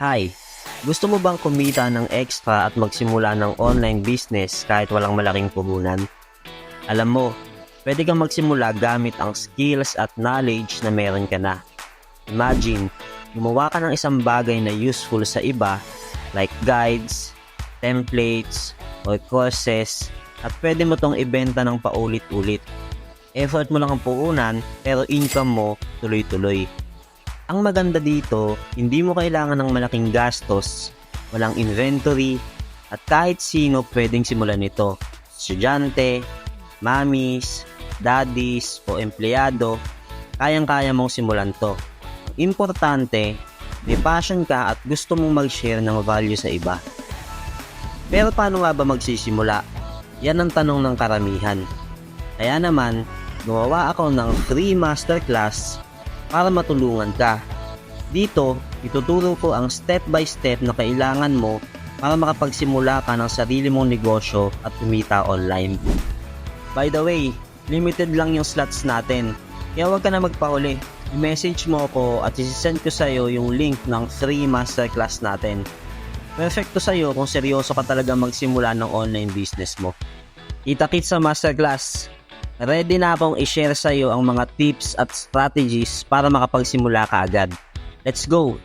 Hi! Gusto mo bang kumita ng extra at magsimula ng online business kahit walang malaking puhunan? Alam mo, pwede kang magsimula gamit ang skills at knowledge na meron ka na. Imagine, gumawa ka ng isang bagay na useful sa iba like guides, templates, or courses at pwede mo tong ibenta ng paulit-ulit. Effort mo lang ang puunan pero income mo tuloy-tuloy. Ang maganda dito, hindi mo kailangan ng malaking gastos, walang inventory, at kahit sino pwedeng simulan nito. Estudyante, mamis, daddies, o empleyado, kayang-kaya mong simulan to. Importante, may passion ka at gusto mong mag-share ng value sa iba. Pero paano nga ba magsisimula? Yan ang tanong ng karamihan. Kaya naman, gumawa ako ng free masterclass para matulungan ka. Dito, ituturo ko ang step by step na kailangan mo para makapagsimula ka ng sarili mong negosyo at kumita online. By the way, limited lang yung slots natin. Kaya huwag ka na magpauli. I-message mo ako at isi-send ko sa'yo yung link ng free masterclass natin. Perfecto sa'yo kung seryoso ka talaga magsimula ng online business mo. Kita-kits sa masterclass! Ready na akong i-share sa iyo ang mga tips at strategies para makapagsimula ka agad. Let's go!